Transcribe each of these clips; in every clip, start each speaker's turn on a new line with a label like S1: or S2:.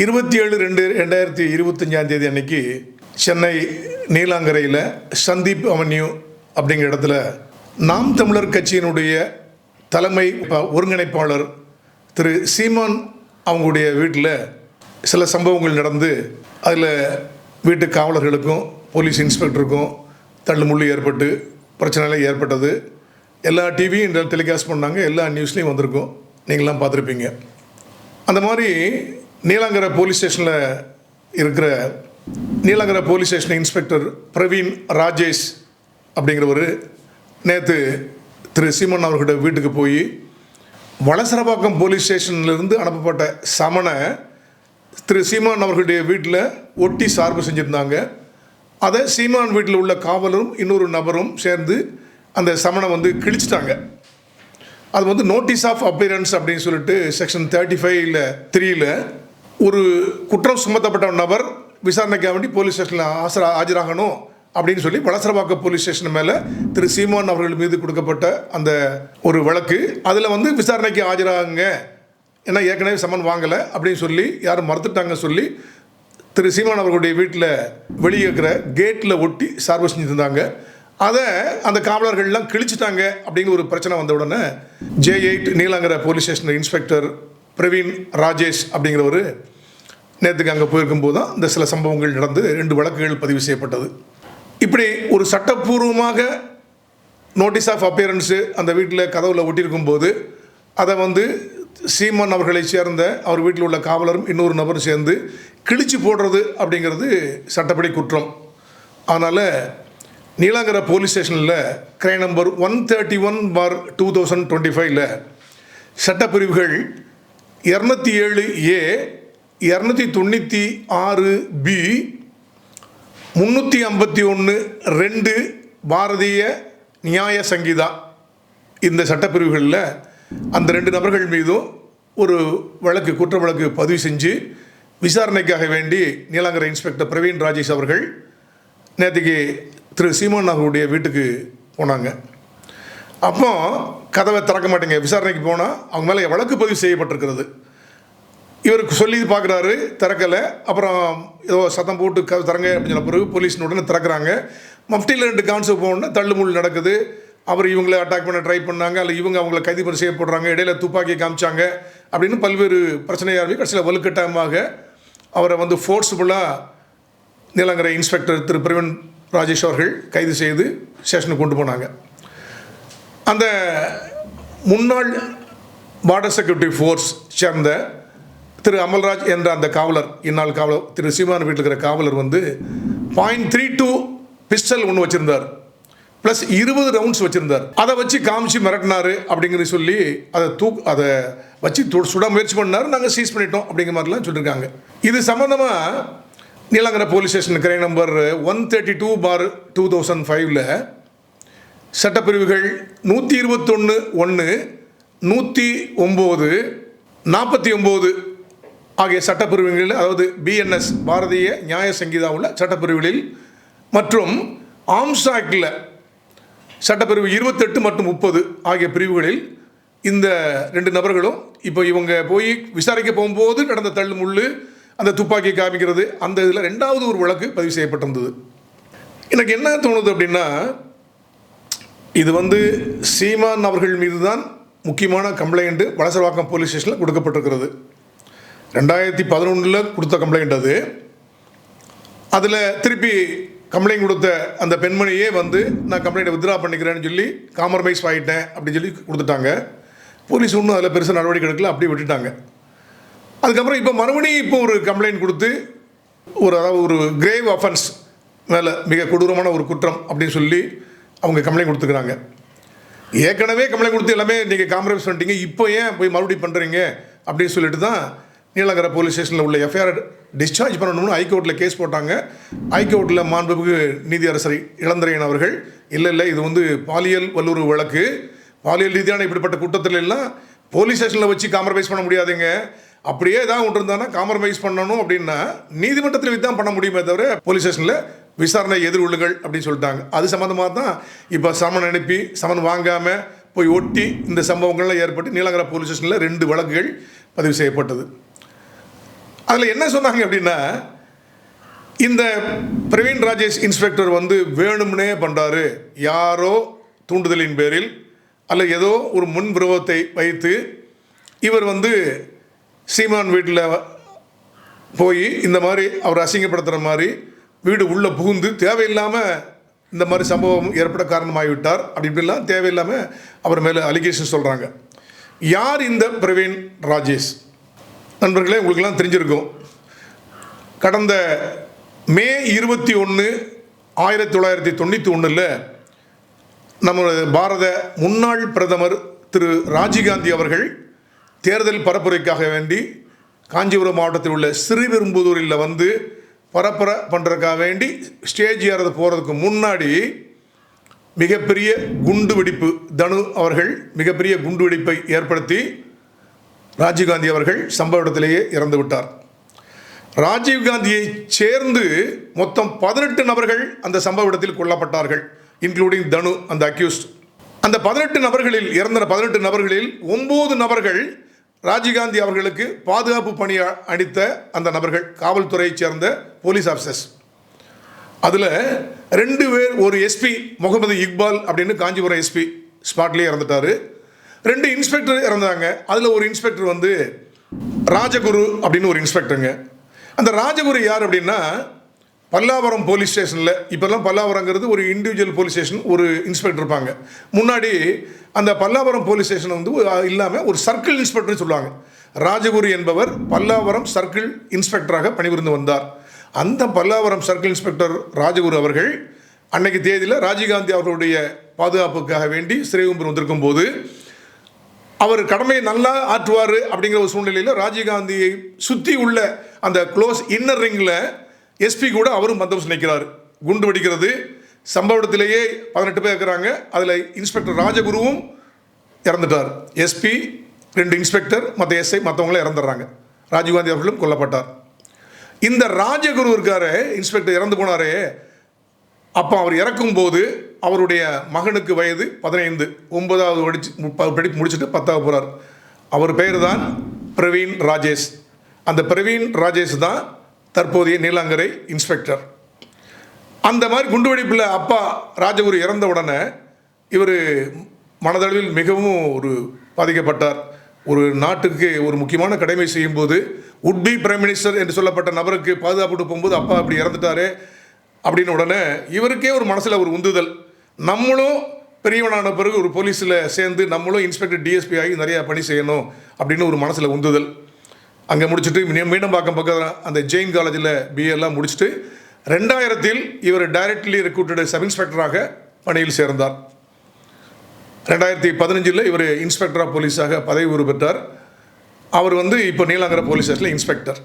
S1: இருபத்தி ஏழு ரெண்டு ரெண்டாயிரத்தி இருபத்தஞ்சாம் தேதி அன்னைக்கு சென்னை நீலாங்கரையில் சந்தீப் அவென்யூ அப்படிங்கிற இடத்துல நாம் தமிழர் கட்சியினுடைய தலைமை ஒருங்கிணைப்பாளர் திரு சீமான் அவங்களுடைய வீட்டில் சில சம்பவங்கள் நடந்து அதில் வீட்டு காவலர்களுக்கும் போலீஸ் இன்ஸ்பெக்டருக்கும் தள்ளுமுள்ளு ஏற்பட்டு பிரச்சனைலாம் ஏற்பட்டது. எல்லா டிவியும் டெலிகாஸ்ட் பண்ணாங்க எல்லா நியூஸ்லேயும் வந்திருக்கும். நீங்களாம் பார்த்துருப்பீங்க. அந்த மாதிரி நீலாங்கரை போலீஸ் ஸ்டேஷனில் இருக்கிற Neelankarai police station inspector Praveen Rajesh அப்படிங்கிறவர் நேற்று திரு சீமன் அவர்களோட வீட்டுக்கு போய் வளசரபாக்கம் போலீஸ் ஸ்டேஷன்லேருந்து அனுப்பப்பட்ட சமனை திரு சீமான் அவர்களுடைய வீட்டில் ஒட்டி சார்பு செஞ்சுருந்தாங்க. அதை சீமான் வீட்டில் உள்ள காவலரும் இன்னொரு நபரும் சேர்ந்து அந்த சமனை வந்து கிழிச்சிட்டாங்க. அது வந்து நோட்டீஸ் ஆஃப் அப்பியரன்ஸ் அப்படின்னு சொல்லிட்டு செக்ஷன் தேர்ட்டி ஃபைவ்ல த்ரீயில் ஒரு குற்றம் சுமத்தப்பட்ட நபர் விசாரணைக்காக வேண்டி போலீஸ் ஸ்டேஷனில் ஆசர ஆஜராகணும் அப்படின்னு சொல்லி வளசரவாக்கம் போலீஸ் ஸ்டேஷன் மேலே திரு சீமான் அவர்கள் மீது கொடுக்கப்பட்ட அந்த ஒரு வழக்கு. அதில் வந்து விசாரணைக்கு ஆஜராகுங்க. ஏன்னா ஏற்கனவே சம்மன் வாங்கலை அப்படின்னு சொல்லி யாரும் மறுத்துட்டாங்க சொல்லி திரு சீமான் அவர்களுடைய வீட்டில் வெளியே இருக்கிற கேட்டில் ஒட்டி சார்பு செஞ்சுருந்தாங்க. அதை அந்த காவலர்கள்லாம் கிழிச்சிட்டாங்க அப்படிங்கிற ஒரு பிரச்சனை வந்த உடனே J eight Neelankarai police station inspector Praveen Rajesh அப்படிங்கிறவர் நேற்றுக்கு அங்கே போயிருக்கும்போது தான் இந்த சில சம்பவங்கள் நடந்து ரெண்டு வழக்குகள் பதிவு செய்யப்பட்டது. இப்படி ஒரு சட்டப்பூர்வமாக நோட்டீஸ் ஆஃப் அப்பியரன்ஸு அந்த வீட்டில் கதவில் ஒட்டியிருக்கும் போது அதை வந்து சீமான் அவர்களை சேர்ந்த அவர் வீட்டில் உள்ள காவலரும் இன்னொரு நபரும் சேர்ந்து கிழிச்சு போடுறது அப்படிங்கிறது சட்டப்படி குற்றம். அதனால் நீலாங்கர போலீஸ் ஸ்டேஷனில் crime number one thirty one bar two thousand twenty ஃபைவ்ல சட்டப்பிரிவுகள் இரநூத்தி ஏழு ஏ இரநூத்தி தொண்ணூற்றி ஆறு பி முந்நூற்றி ஐம்பத்தி ஒன்று ரெண்டு பாரதிய நியாய சங்கீதா. இந்த சட்டப்பிரிவுகளில் அந்த ரெண்டு நபர்கள் மீதும் ஒரு வழக்கு குற்ற வழக்கு பதிவு செஞ்சு விசாரணைக்காக வேண்டி நீலாங்கரை இன்ஸ்பெக்டர் பிரவீன் ராஜேஷ் அவர்கள் நேற்றுக்கு திரு சீமான் அவர்களுடைய வீட்டுக்கு போனாங்க. அப்போ கதவை திறக்க மாட்டேங்க. விசாரணைக்கு போனால் அவங்க மேலே வழக்கு பதிவு செய்யப்பட்டிருக்கிறது. இவருக்கு சொல்லி பார்க்குறாரு திறக்கலை. அப்புறம் ஏதோ சத்தம் போட்டு க திறங்க அப்படின்னு சொன்ன பிறகு போலீஸ் உடனே திறக்கிறாங்க. மஃப்டியில் ரெண்டு கான்செப்ட் போகணுன்னா தள்ளுமுள் நடக்குது. அவர் இவங்களை அட்டாக் பண்ண ட்ரை பண்ணாங்க. அல்ல இவங்க அவங்கள கைது பண்ண செய்யப்படுறாங்க இடையில துப்பாக்கி காமிச்சாங்க அப்படின்னு பல்வேறு பிரச்சனையாக இருக்கு கடைசியில் வலுக்கட்டாயமாக அவரை வந்து ஃபோர்ஸ்ஃபுல்லாக நீலங்கரை இன்ஸ்பெக்டர் திரு. பிரவீன் ராஜேஷ் அவர்கள் கைது செய்து ஸ்டேஷனுக்கு கொண்டு போனாங்க. அந்த முன்னாள் பார்டர் செக்யூரிட்டி ஃபோர்ஸ் சேர்ந்த திரு அமல்ராஜ் என்ற அந்த காவலர் இந்நாள் காவலர் திரு சீமான் வீட்டில் இருக்கிற காவலர் வந்து பாயிண்ட் த்ரீ டூ பிஸ்டல் ஒன்று வச்சுருந்தார். ப்ளஸ் இருபது ரவுண்ட்ஸ் வச்சுருந்தார். அதை வச்சு காமிச்சு மிரட்டினாரு அப்படிங்கிற சொல்லி அதை தூக் அதை வச்சு து- சுட முயற்சி பண்ணார். நாங்கள் சீஸ் பண்ணிட்டோம் அப்படிங்கிற மாதிரிலாம் சொல்லியிருக்காங்க இது சம்மந்தமாக Neelankarai police station crime number one thirty two bar two thousand ஃபைவ்ல சட்டப்பிரிவுகள் நூற்றி இருபத்தொன்று ஒன்று நூற்றி ஒம்பது நாற்பத்தி ஒம்பது ஆகிய சட்டப்பிரிவுகளில் அதாவது பிஎன்எஸ் பாரதிய நியாய சங்கீதா உள்ள சட்டப்பிரிவுகளில் மற்றும் ஆம்சாக்டில் சட்டப்பிரிவு இருபத்தெட்டு மற்றும் முப்பது ஆகிய பிரிவுகளில் இந்த ரெண்டு நபர்களும் இப்போ இவங்க போய் விசாரிக்க போகும்போது நடந்த தள்ளு முள்ளு அந்த துப்பாக்கி காமிக்கிறது அந்த இதில் ரெண்டாவது ஒரு வழக்கு பதிவு செய்யப்பட்டிருந்தது. எனக்கு என்ன தோணுது அப்படின்னா இது வந்து சீமான் அவர்கள் மீது தான் முக்கியமான கம்ப்ளைண்ட்டு வளசரவாக்கம் போலீஸ் ஸ்டேஷனில் கொடுக்கப்பட்டிருக்கிறது. ரெண்டாயிரத்தி பதினொன்றில் கொடுத்த கம்ப்ளைண்ட் அது. அதில் திருப்பி கம்ப்ளைண்ட் கொடுத்த அந்த பெண்மணியே வந்து நான் கம்ப்ளைண்ட்டை வித்ரா பண்ணிக்கிறேன்னு சொல்லி காம்ப்ரமைஸ் ஆகிட்டேன் அப்படின்னு சொல்லி கொடுத்துட்டாங்க. போலீஸ் ஒன்றும் அதில் பெருசாக நடவடிக்கை எடுக்கல அப்படியே விட்டுட்டாங்க. அதுக்கப்புறம் இப்போ மறுபடியும் இப்போ ஒரு கம்ப்ளைண்ட் கொடுத்து ஒரு அதாவது ஒரு கிரேவ் அஃபென்ஸ் மேலே மிக கொடூரமான ஒரு குற்றம் அப்படின்னு சொல்லி அவங்க கம்ப்ளைண்ட் கொடுத்துக்கிறாங்க. ஏற்கனவே கம்ப்ளைண்ட் கொடுத்து எல்லாமே நீங்கள் காம்ப்ரமைஸ் பண்ணிட்டீங்க இப்போ ஏன் போய் மறுபடியும் பண்ணுறீங்க அப்படின்னு சொல்லிட்டு தான் நீலங்கரை போலீஸ் ஸ்டேஷனில் உள்ள எஃப்ஐஆர் டிஸ்சார்ஜ் பண்ணணும்னு ஹைகோர்ட்டில் கேஸ் போட்டாங்க. ஹைகோர்ட்டில் மாண்புமிகு நீதியரசர் இளந்தரையன் அவர்கள் இல்லை இல்லை இது வந்து பாலியல் வல்லுறவு வழக்கு. பாலியல் ரீதியான இப்படிப்பட்ட குற்றத்தில் எல்லாம் போலீஸ் ஸ்டேஷனில் வச்சு காம்ப்ரமைஸ் பண்ண முடியாதுங்க. அப்படியே ஏதாவது ஒன்று இருந்தானா காம்ப்ரமைஸ் பண்ணணும்? அப்படின்னா நீதிமன்றத்தில் வச்சு தான் பண்ண முடியுமே தவிர போலீஸ் ஸ்டேஷனில் விசாரணை எதிர்கொள்ளுங்கள் அப்படின்னு சொல்லிட்டாங்க. அது சம்மந்தமாக தான் இப்போ சமன் அனுப்பி சமன் வாங்காமல் போய் ஒட்டி இந்த சம்பவங்கள்லாம் ஏற்பட்டு நீலங்கரை போலீஸ் ஸ்டேஷனில் ரெண்டு வழக்குகள் பதிவு செய்யப்பட்டது. அதில் என்ன சொன்னாங்க அப்படின்னா இந்த பிரவீன் ராஜேஷ் இன்ஸ்பெக்டர் வந்து வேணும்னே பண்ணுறாரு யாரோ தூண்டுதலின் பேரில் அல்ல ஏதோ ஒரு முன் விரோதத்தை வைத்து இவர் வந்து சீமான் வீட்டில் போய் இந்த மாதிரி அவர் அசிங்கப்படுத்துகிற மாதிரி வீடு உள்ளே புகுந்து தேவையில்லாமல் இந்த மாதிரி சம்பவம் ஏற்பட காரணமாகிவிட்டார் அப்படி இப்படிலாம் தேவையில்லாமல் அவர் மேலே அலிகேஷன் சொல்கிறாங்க யார் இந்த பிரவீன் ராஜேஷ்? நண்பர்களே உங்களுக்கெல்லாம் தெரிஞ்சிருக்கும். கடந்த மே இருபத்தி ஒன்று ஆயிரத்தி தொள்ளாயிரத்தி தொண்ணூற்றி ஒன்றில் நம்மளது பாரத முன்னாள் பிரதமர் திரு ராஜீவ்காந்தி அவர்கள் தேர்தல் பரப்புரைக்காக வேண்டி காஞ்சிபுரம் மாவட்டத்தில் உள்ள ஸ்ரீபெரும்புதூரில் வந்து பரப்புர பண்ணுறதுக்காக வேண்டி ஸ்டேஜ் ஏறது போகிறதுக்கு முன்னாடி மிகப்பெரிய குண்டு வெடிப்பு தனு அவர்கள் மிகப்பெரிய குண்டு வெடிப்பை ஏற்படுத்தி ராஜீவ்காந்தி அவர்கள் சம்பவ இடத்திலேயே இறந்து விட்டார். ராஜீவ்காந்தியை சேர்ந்து மொத்தம் பதினெட்டு நபர்கள் அந்த சம்பவ இடத்தில் கொல்லப்பட்டார்கள் இன்க்ளூடிங் தனு அந்த அக்யூஸ்ட் அந்த பதினெட்டு நபர்களில் இறந்த பதினெட்டு நபர்களில் ஒம்பது நபர்கள் ராஜீவ்காந்தி அவர்களுக்கு பாதுகாப்பு பணி அளித்த அந்த நபர்கள் காவல்துறையைச் சேர்ந்த போலீஸ் ஆஃபீஸர்ஸ் அதில் ரெண்டு பேர் ஒரு எஸ்பி முகமது இக்பால் அப்படின்னு காஞ்சிபுரம் எஸ்பி ஸ்பாட்லேயே இறந்துட்டாரு. ரெண்டு இன்ஸ்பெக்டர் இறந்தாங்க. அதில் ஒரு இன்ஸ்பெக்டர் வந்து ராஜகுரு அப்படின்னு ஒரு இன்ஸ்பெக்டருங்க அந்த ராஜகுரு யார் அப்படின்னா பல்லாவரம் போலீஸ் ஸ்டேஷனில் இப்போல்லாம் பல்லாவரங்கிறது ஒரு இண்டிவிஜுவல் போலீஸ் ஸ்டேஷன் ஒரு இன்ஸ்பெக்டர் இருப்பாங்க. முன்னாடி அந்த பல்லாவரம் போலீஸ் ஸ்டேஷன் வந்து இல்லாமல் ஒரு சர்க்கிள் இன்ஸ்பெக்டர்னு சொல்லுவாங்க. ராஜகுரு என்பவர் பல்லாவரம் சர்க்கிள் இன்ஸ்பெக்டராக பணிபுரிந்து வந்தார். அந்த பல்லாவரம் சர்க்கிள் இன்ஸ்பெக்டர் ராஜகுரு அவர்கள் அன்னைக்கு தேதியில் ராஜீவ்காந்தி அவர்களுடைய பாதுகாப்புக்காக வேண்டி சிறைகும்பர் வந்திருக்கும் போது அவர் கடமையை நல்லா ஆற்றுவார் அப்படிங்கிற ஒரு சூழ்நிலையில் ராஜீவ்காந்தியை சுற்றி உள்ள அந்த க்ளோஸ் இன்னர் ரிங்கில் எஸ்பி கூட அவரும் பந்தோபஸ்து நிற்கிறார் குண்டு வெடிக்கிறது சம்பவ இடத்திலேயே பதினெட்டு பேர் இருக்கிறாங்க. அதில் இன்ஸ்பெக்டர் ராஜகுருவும் இறந்துட்டார். எஸ்பி ரெண்டு இன்ஸ்பெக்டர் மற்ற எஸ்ஐ மற்றவங்களும் இறந்துடுறாங்க. ராஜீவ்காந்தி அவர்களும் கொல்லப்பட்டார். இந்த ராஜகுரு இருக்காரு இன்ஸ்பெக்டர் இறந்து போனாரே அப்போ அவர் இறக்கும்போது அவருடைய மகனுக்கு வயது பதினைந்து ஒன்பதாவது படிச்சு முப்ப- படிப்பு முடிச்சுட்டு பத்தாவது போகிறார் அவர் பெயர் தான் பிரவீன் ராஜேஷ். அந்த பிரவீன் ராஜேஷ் தான் தற்போதைய நீலாங்கரை இன்ஸ்பெக்டர் அந்த மாதிரி குண்டுவெடிப்பில் அப்பா ராஜகுரு இறந்த உடனே இவர் மனதளவில் மிகவும் ஒரு பாதிக்கப்பட்டார். ஒரு நாட்டுக்கு ஒரு முக்கியமான கடமை செய்யும்போது போது பி பிரைம் மினிஸ்டர் என்று சொல்லப்பட்ட நபருக்கு பாதுகாப்பு போகும்போது அப்பா அப்படி இறந்துட்டாரு. அப்படின்னு உடனே இவருக்கே ஒரு மனசில் ஒரு உந்துதல். நம்மளும் பெரியவனான பிறகு ஒரு போலீஸில் சேர்ந்து நம்மளும் இன்ஸ்பெக்டர் டிஎஸ்பி ஆகி நிறையா பணி செய்யணும் அப்படின்னு ஒரு மனசில் உந்துதல். அங்கே முடிச்சுட்டு மீண்டும் மீனம்பாக்கம் பக்கம் அந்த ஜெயின் காலேஜில் பிஏ எல்லாம் முடிச்சுட்டு ரெண்டாயிரத்தில் இவர் டைரக்ட்லி ரெக்ரூட்டட் சப் இன்ஸ்பெக்டராக பணியில் சேர்ந்தார். ரெண்டாயிரத்தி பதினஞ்சில் இவர் இன்ஸ்பெக்டராக போலீஸாக பதவி உயர்வு அவர் வந்து இப்போ நீலாங்கர போலீஸ் ஸ்டேஷனில் இன்ஸ்பெக்டர்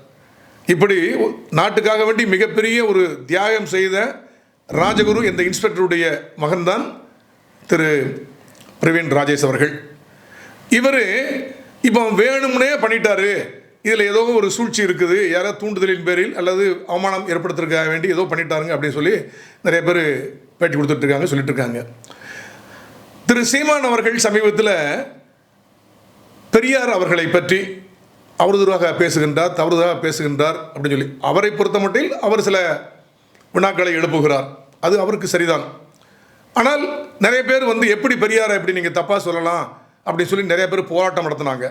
S1: இப்படி நாட்டுக்காக வேண்டி மிகப்பெரிய ஒரு தியாகம் செய்த ராஜகுரு என்ற இன்ஸ்பெக்டருடைய மகன்தான் திரு பிரவீன் ராஜேஷ் அவர்கள். இவர் இப்போ வேணும்னே பண்ணிட்டாரு. இதில் ஏதோ ஒரு சூழ்ச்சி இருக்குது. யாரோ தூண்டுதலின் பேரில் அல்லது அவமானம் ஏற்படுத்துறதுக்காக வேண்டி ஏதோ பண்ணிட்டாருங்க அப்படின்னு சொல்லி நிறைய பேர் பேட்டி கொடுத்துட்டு இருக்காங்க சொல்லிட்டு இருக்காங்க. திரு சீமான் அவர்கள் சமீபத்தில் பெரியார் அவர்களை பற்றி அவதூறாக பேசுகின்றார் தவறுதாக பேசுகின்றார் அப்படின்னு சொல்லி. அவரை பொறுத்த மட்டில் அவர் சில வினாக்களை எழுப்புகிறார். அது அவருக்கு சரிதான். ஆனால் நிறைய பேர் வந்து எப்படி பெரியாரை எப்படி நீங்கள் தப்பாக சொல்லலாம் அப்படின்னு சொல்லி நிறைய பேர் போராட்டம் நடத்தினாங்க.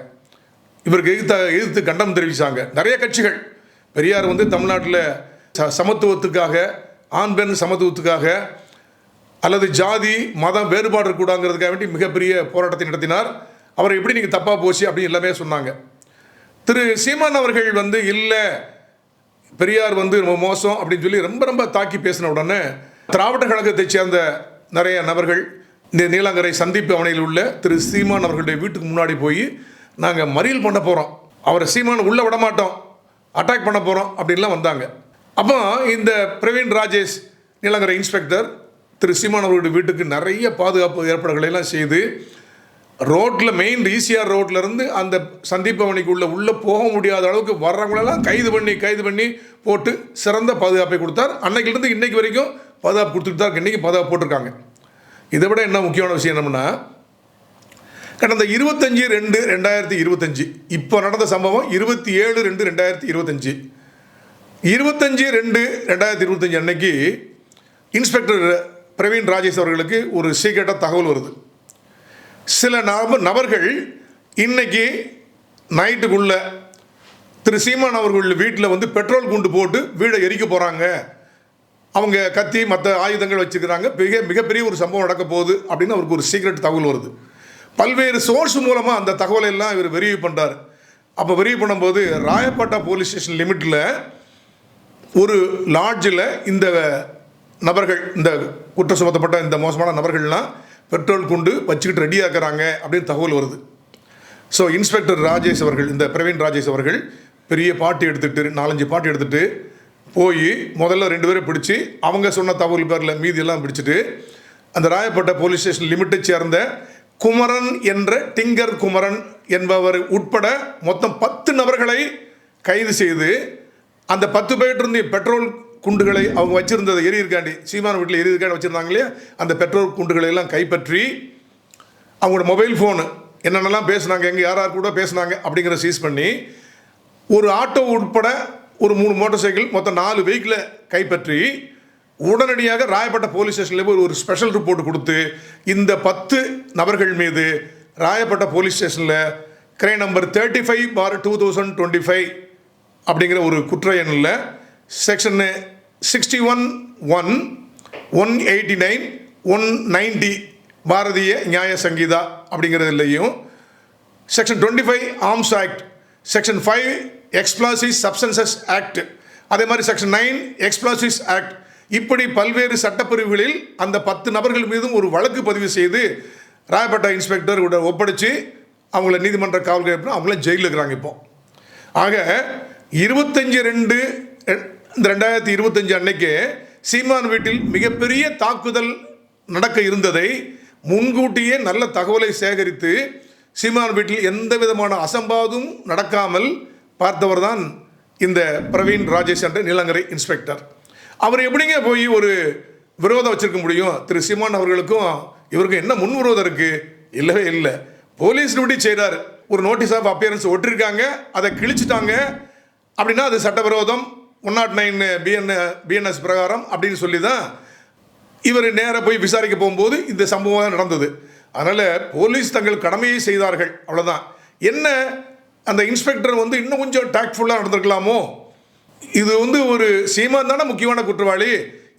S1: இவருக்கு எதிர்த்த எதிர்த்து கண்டம் தெரிவித்தாங்க நிறைய கட்சிகள். பெரியார் வந்து தமிழ்நாட்டில் ச சமத்துவத்துக்காக ஆண் பெண் சமத்துவத்துக்காக அல்லது ஜாதி மதம் வேறுபாடு கூடாங்கிறதுக்காக வேண்டி மிகப்பெரிய போராட்டத்தை நடத்தினார். அவரை எப்படி நீங்கள் தப்பாக போச்சு அப்படின்னு எல்லாமே சொன்னாங்க. திரு சீமான் அவர்கள் வந்து இல்லை பெரியார் வந்து ரொம்ப மோசம் அப்படின்னு சொல்லி ரொம்ப ரொம்ப தாக்கி பேசின உடனே திராவிட கழகத்தைச் சேர்ந்த நிறைய நபர்கள் இந்த நீலாங்கரை சந்திப்பு அவனையில் உள்ள திரு சீமான் அவர்களுடைய வீட்டுக்கு முன்னாடி போய் நாங்கள் மறியல் பண்ண போகிறோம் அவரை சீமான் உள்ளே விட மாட்டோம். அட்டாக் பண்ண போகிறோம் அப்படின்லாம் வந்தாங்க. அப்போ இந்த பிரவீன் ராஜேஷ் நீலாங்கரை இன்ஸ்பெக்டர் திரு சீமான் அவர்களுடைய வீட்டுக்கு நிறைய பாதுகாப்பு ஏற்பாடுகளை எல்லாம் செய்து ரோட்டில் மெயின் ஈசிஆர் ரோட்லேருந்து அந்த சந்திப்பு உள்ளே போக முடியாத அளவுக்கு வர்றவங்களெல்லாம் கைது பண்ணி கைது பண்ணி போட்டு சிறந்த பாதுகாப்பை கொடுத்தார். அன்னைக்கிலிருந்து இன்னைக்கு வரைக்கும் பாதுகாப்பு கொடுத்துட்டு தான் இன்றைக்கி பாதுகாப்பு போட்டிருக்காங்க. இதை விட என்ன முக்கியமான விஷயம் என்னமுன்னா கடந்த இருபத்தஞ்சி ரெண்டு ரெண்டாயிரத்தி இருபத்தஞ்சி இப்போ நடந்த சம்பவம் இருபத்தி ஏழு ரெண்டு ரெண்டாயிரத்தி இருபத்தஞ்சி. இருபத்தஞ்சி ரெண்டு ரெண்டாயிரத்தி இருபத்தஞ்சி அன்னைக்கு இன்ஸ்பெக்டர் பிரவீன் ராஜேஷ் அவர்களுக்கு ஒரு சீக்கிரட்டாக தகவல் வருது. சில நப நபர்கள் இன்னைக்கு நைட்டுக்குள்ள திரு சீமான் அவர்கள் வீட்டில் வந்து பெட்ரோல் குண்டு போட்டு வீடை எரிக்க போகிறாங்க அவங்க கத்தி மற்ற ஆயுதங்கள் வச்சுக்கிறாங்க மிக மிகப்பெரிய ஒரு சம்பவம் நடக்க போகுது அப்படின்னு அவருக்கு ஒரு சீக்ரெட் தகவல் வருது. பல்வேறு சோர்ஸ் மூலமாக அந்த தகவலை எல்லாம் இவர் வெரிவு பண்ணுறார் அப்போ வெரிவு பண்ணும்போது ராயப்பேட்டா போலீஸ் ஸ்டேஷன் லிமிட்டில் ஒரு லாட்ஜில் இந்த நபர்கள் இந்த குற்றம் சுமத்தப்பட்ட இந்த மோசமான நபர்கள்லாம் பெட்ரோல் குண்டு வச்சுக்கிட்டு ரெடியாக இருக்கிறாங்க அப்படின்னு தகவல் வருது. ஸோ இன்ஸ்பெக்டர் ராஜேஷ் அவர்கள் இந்த பிரவீன் ராஜேஷ் அவர்கள் பெரிய பாட்டு எடுத்துகிட்டு நாலஞ்சு பாட்டு எடுத்துகிட்டு போய் முதல்ல ரெண்டு பேரை பிடிச்சி அவங்க சொன்ன தகவல் பேரில் மீதியெல்லாம் பிடிச்சிட்டு அந்த ராயப்பேட்டை போலீஸ் ஸ்டேஷன் லிமிட்டை சேர்ந்த குமரன் என்ற டிங்கர் குமரன் என்பவர் உட்பட மொத்தம் பத்து நபர்களை கைது செய்து அந்த பத்து பேர்ட்டு இருந்து பெட்ரோல் குண்டுகளை அவங்க வச்சிருந்ததை எரியிருக்காண்டி சீமான வீட்டில் எரியிருக்காண்டி வச்சிருந்தாங்க இல்லையா அந்த பெட்ரோல் குண்டுகளை எல்லாம் கைப்பற்றி அவங்களோட மொபைல் ஃபோனு என்னென்னலாம் பேசுனாங்க எங்கே யார் யார் கூட பேசுனாங்க அப்படிங்கிற சீஸ் பண்ணி ஒரு ஆட்டோ உட்பட ஒரு மூணு மோட்டார் சைக்கிள் மொத்தம் நாலு வெஹிக்கிளை கைப்பற்றி உடனடியாக ராயப்பேட்டை போலீஸ் ஸ்டேஷனில் போய் ஒரு ஸ்பெஷல் ரிப்போர்ட் கொடுத்து இந்த பத்து நபர்கள் மீது ராயப்பேட்டை போலீஸ் ஸ்டேஷனில் crime number thirty five bar two thousand twenty five அப்படிங்கிற ஒரு குற்ற எண்ணில் section sixty one one one eighty nine one ninety Bharatiya Nyaya Sanhita அப்படிங்கிறதுலையும் section twenty five arms act section five explosives substances act அதே மாதிரி section nine எக்ஸ்பிளாசிஸ் act இப்படி பல்வேறு சட்டப்பிரிவுகளில் அந்த பத்து நபர்கள் மீதும் ஒரு வழக்கு பதிவு செய்து ராயப்பேட்டை இன்ஸ்பெக்டர் கூட ஒப்படைச்சு அவங்கள நீதிமன்ற காவல் கேட்பு அவங்கள ஜெயிலில் இருக்கிறாங்க இப்போ. ஆக இருபத்தஞ்சி ரெண்டு இந்த ரெண்டாயிரத்தி இருபத்தஞ்சு அன்னைக்கு சீமான் வீட்டில் மிகப்பெரிய தாக்குதல் நடக்க இருந்ததை முன்கூட்டியே நல்ல தகவலை சேகரித்து சீமான் வீட்டில் எந்த விதமான அசம்பாவதும் நடக்காமல் பார்த்தவர் தான் இந்த பிரவீன் ராஜேஷ் என்ற நீலங்கரை இன்ஸ்பெக்டர். அவர் எப்படிங்க போய் ஒரு விரோதம் வச்சிருக்க முடியும்? திரு சீமான் அவர்களுக்கும் இவருக்கும் என்ன முன் விரோதம் இருக்கு? இல்லவே இல்லை. போலீஸ் டியூட்டி செய்கிறார் ஒரு நோட்டீஸ் ஆஃப் அப்பியரன்ஸ் ஒட்டிருக்காங்க. அதை கிழிச்சிட்டாங்க. அப்படின்னா அது சட்டவிரோதம். One naught nine BN BNS பிரகாரம் அப்படின்னு சொல்லி தான் இவர் நேராக போய் விசாரிக்க போகும்போது இந்த சம்பவம் நடந்தது. அதனால் போலீஸ் தங்கள் கடமையை செய்தார்கள். அவ்வளோதான் என்ன அந்த இன்ஸ்பெக்டர் வந்து இன்னும் கொஞ்சம் டாக்ட்ஃபுல்லாக நடந்திருக்கலாமோ? இது வந்து ஒரு சீமான் தானே முக்கியமான குற்றவாளி.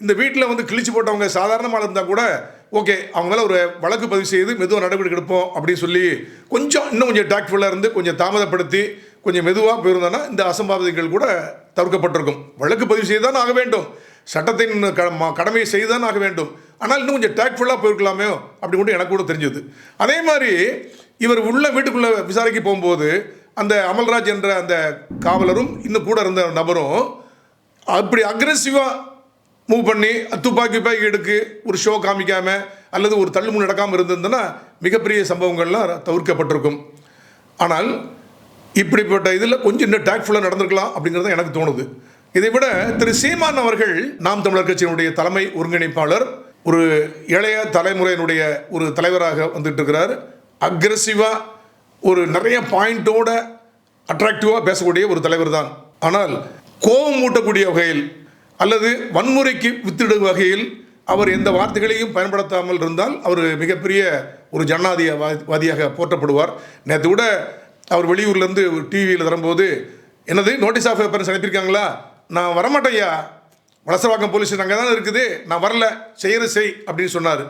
S1: இந்த வீட்டில் வந்து கிழிச்சு போட்டவங்க சாதாரணமாக இருந்தால் கூட ஓகே அவங்க மேலே ஒரு வழக்கு பதிவு செய்து மெதுவாக நடவடிக்கை எடுப்போம் அப்படின்னு சொல்லி கொஞ்சம் இன்னும் கொஞ்சம் டாக்ட்ஃபுல்லாக இருந்து கொஞ்சம் தாமதப்படுத்தி கொஞ்சம் மெதுவாக போயிருந்தோன்னா இந்த அசம்பாவிதங்கள் கூட தவிர்க்கப்பட்டிருக்கும். வழக்கு பதிவு செய்துதான் ஆக வேண்டும். சட்டத்தின் க- ம- கடமையை செய்துதான் ஆக வேண்டும். ஆனால் இன்னும் கொஞ்சம் டேக்ஃபுல்லாக போயிருக்கலாமே அப்படி கூட எனக்கு கூட தெரிஞ்சது. அதே மாதிரி இவர் உள்ள வீட்டுக்குள்ளே விசாரிக்க போகும்போது அந்த அமல்ராஜ் என்ற அந்த காவலரும் இன்னும் கூட இருந்த நபரும் அப்படி அக்ரெசிவாக மூவ் பண்ணி துப்பாக்கி துப்பாக்கி எடுக்கு ஒரு ஷோ காமிக்காமல் அல்லது ஒரு தள்ளுமுன் நடக்காமல் இருந்திருந்ததுன்னா மிகப்பெரிய சம்பவங்கள்லாம் தவிர்க்கப்பட்டிருக்கும். ஆனால் இப்படிப்பட்ட இதில் கொஞ்சம் இன்னும் டேக்ஃபுல்லாக நடந்திருக்கலாம் அப்படிங்கிறது எனக்கு தோணுது. இதை விட திரு சீமான் அவர்கள் நாம் தமிழர் கட்சியினுடைய தலைமை ஒருங்கிணைப்பாளர் ஒரு இளைய தலைமுறையினுடைய ஒரு தலைவராக வந்துட்டு இருக்கிறார். அக்ரெசிவாக ஒரு நிறைய பாயிண்டோட அட்ராக்டிவாக பேசக்கூடிய ஒரு தலைவர் தான். ஆனால் கோபம் மூட்டக்கூடிய வகையில் அல்லது வன்முறைக்கு வித்திடும் வகையில் அவர் எந்த வார்த்தைகளையும் பயன்படுத்தாமல் இருந்தால் அவர் மிகப்பெரிய ஒரு ஜனநாதிய வாதியாக போற்றப்படுவார். நேற்று கூட அவர் வெளியூர்லேருந்து ஒரு டிவியில் வரும்போது என்னது நோட்டீஸ் ஆஃப் பேப்பர்ஸ் அனுப்பியிருக்காங்களா? நான் வரமாட்டேயா வலசவாக்கம் போலீஸ் ஸ்டேஷன் அங்கே தான் இருக்குது. நான் வரல. செய்கிற செய் அப்படின்னு சொன்னார்.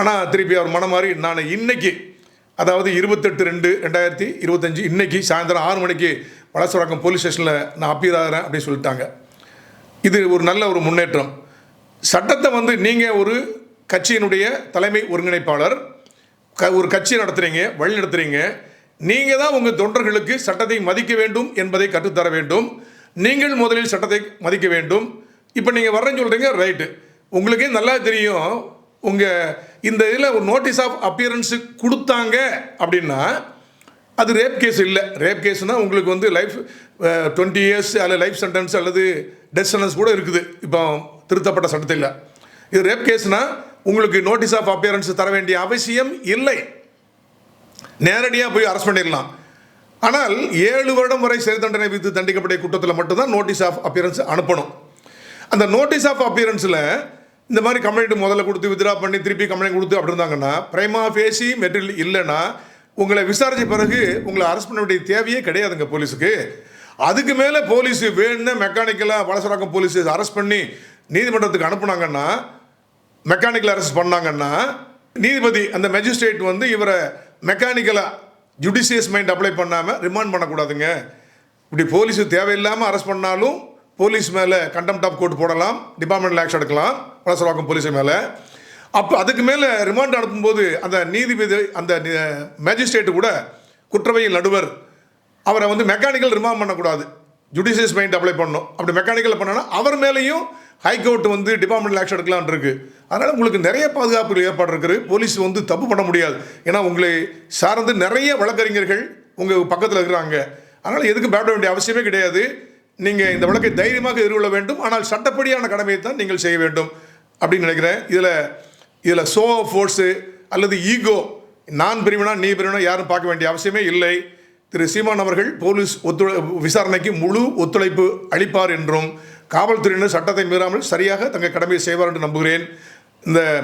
S1: ஆனால் திருப்பி அவர் மனம் மாறி நான் இன்னைக்கு அதாவது இருபத்தெட்டு ரெண்டு ரெண்டாயிரத்தி இருபத்தஞ்சி இன்னைக்கு சாயந்தரம் ஆறு மணிக்கு வளசவாக்கம் போலீஸ் ஸ்டேஷனில் நான் அப்பீர் ஆகிறேன் அப்படின்னு சொல்லிட்டாங்க. இது ஒரு நல்ல ஒரு முன்னேற்றம். சட்டத்தை வந்து நீங்கள் ஒரு கட்சியினுடைய தலைமை ஒருங்கிணைப்பாளர் க ஒரு கட்சி நடத்துகிறீங்க வழி நடத்துகிறீங்க நீங்கள் தான் உங்கள் தொண்டர்களுக்கு சட்டத்தை மதிக்க வேண்டும் என்பதை கற்றுத்தர வேண்டும். நீங்கள் முதலில் சட்டத்தை மதிக்க வேண்டும். இப்போ நீங்கள் வர்றேன்னு சொல்கிறீங்க ரைட்டு உங்களுக்கே நல்லா தெரியும் உங்கள் இந்த இதில் ஒரு நோட்டீஸ் ஆஃப் அப்பியரன்ஸு கொடுத்தாங்க அப்படின்னா அது ரேப் கேஸ் இல்லை. ரேப் கேஸ்னால் உங்களுக்கு வந்து லைஃப் டுவெண்ட்டி இயர்ஸ் அல்லது லைஃப் சென்டென்ஸ் அல்லது டெத் சென்டென்ஸ் கூட இருக்குது. இப்போ திருத்தப்பட்ட சட்டத்தில். இது ரேப் கேஸ்னால் உங்களுக்கு நோட்டீஸ் ஆஃப் அப்பியரன்ஸ் தர வேண்டிய அவசியம் இல்லை. நேரடியாக போய் அரெஸ்ட் பண்ணிடலாம். ஆனால் ஏழு வருடம் வரை சிறை தண்டனை விதித்து தண்டிக்கப்பட்ட குற்றத்தில் மட்டும்தான் நோட்டீஸ் ஆஃப் அப்பியரன்ஸ் அனுப்பணும். அந்த நோட்டீஸ் ஆஃப் அப்பியரன்ஸில் இந்த மாதிரி கம்ப்ளைண்ட் முதல்ல கொடுத்து வித்ரா பண்ணி திருப்பி கம்ப்ளைண்ட் கொடுத்து அப்படி இருந்தாங்கன்னா பிரைமா ஃபேசி மெட்டீரியல் இல்லைன்னா உங்களை விசாரித்த பிறகு உங்களை அரெஸ்ட் பண்ண வேண்டிய தேவையே கிடையாதுங்க போலீஸுக்கு. அதுக்கு மேலே போலீஸ் வேணும்னு மெக்கானிக்கலாக வலசராக்கம் போலீஸ் அரெஸ்ட் பண்ணி நீதிமன்றத்துக்கு அனுப்புனாங்கன்னா மெக்கானிக்கல் அரெஸ்ட் பண்ணாங்கன்னா நீதிபதி அந்த மேஜிஸ்ட்ரேட் வந்து இவரை மெக்கானிக்கலாக ஜுடிஷியஸ் மைண்ட் அப்ளை பண்ணாமல் ரிமாண்ட் பண்ணக்கூடாதுங்க. இப்படி போலீஸு தேவையில்லாமல் அரெஸ்ட் பண்ணாலும் போலீஸ் மேலே கண்டெம்ட் ஆஃப் கோர்ட் போடலாம் டிபார்ட்மெண்டல் ஆக்ஷன் எடுக்கலாம் வளசரவாக்கம் போலீஸ் மேலே. அப்போ அதுக்கு மேலே ரிமாண்ட் அனுப்பும்போது அந்த நீதிபதி அந்த மேஜிஸ்ட்ரேட்டு கூட குற்றவையில் நடுவர் அவரை வந்து மெக்கானிக்கல் ரிமாண்ட் பண்ணக்கூடாது. ஜுடிஷியஸ் மைண்ட் அப்ளை பண்ணணும். அப்படி மெக்கானிக்கல் பண்ணனா அவர் மேலேயும் ஹைகோர்ட் வந்து டிபார்ட்மெண்டல் ஆக்ஷன் எடுக்கலான் இருக்குது அதனால் உங்களுக்கு நிறைய பாதுகாப்பு ஏற்பாடு இருக்குது. போலீஸ் வந்து தப்பு பண்ண முடியாது. ஏன்னா உங்களை சார்ந்து நிறைய வழக்கறிஞர்கள் உங்கள் பக்கத்தில் இருக்கிறாங்க. அதனால் எதுக்கும் பயப்பட வேண்டிய அவசியமே கிடையாது. நீங்கள் இந்த வழக்கை தைரியமாக எதிர்கொள்ள வேண்டும். ஆனால் சட்டப்படியான கடமையை தான் நீங்கள் செய்ய வேண்டும் அப்படின்னு நினைக்கிறேன். இதில் இதில் சோ ஃபோர்ஸு அல்லது ஈகோ நான் பிரிவினா நீ பிரிவினா யாரும் பார்க்க வேண்டிய அவசியமே இல்லை. திரு சீமான் அவர்கள் போலீஸ் ஒத்துழை விசாரணைக்கு முழு ஒத்துழைப்பு அளிப்பார் என்றும் காவல்துறையினர் சட்டத்தை மீறாமல் சரியாக தங்கள் கடமையை செய்வார் என்று நம்புகிறேன். இந்த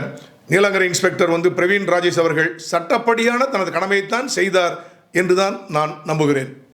S1: நீலங்கரை இன்ஸ்பெக்டர் வந்து பிரவீன் ராஜேஷ் அவர்கள் சட்டப்படியான தனது கடமையைத்தான் செய்தார் என்றுதான் நான் நம்புகிறேன்.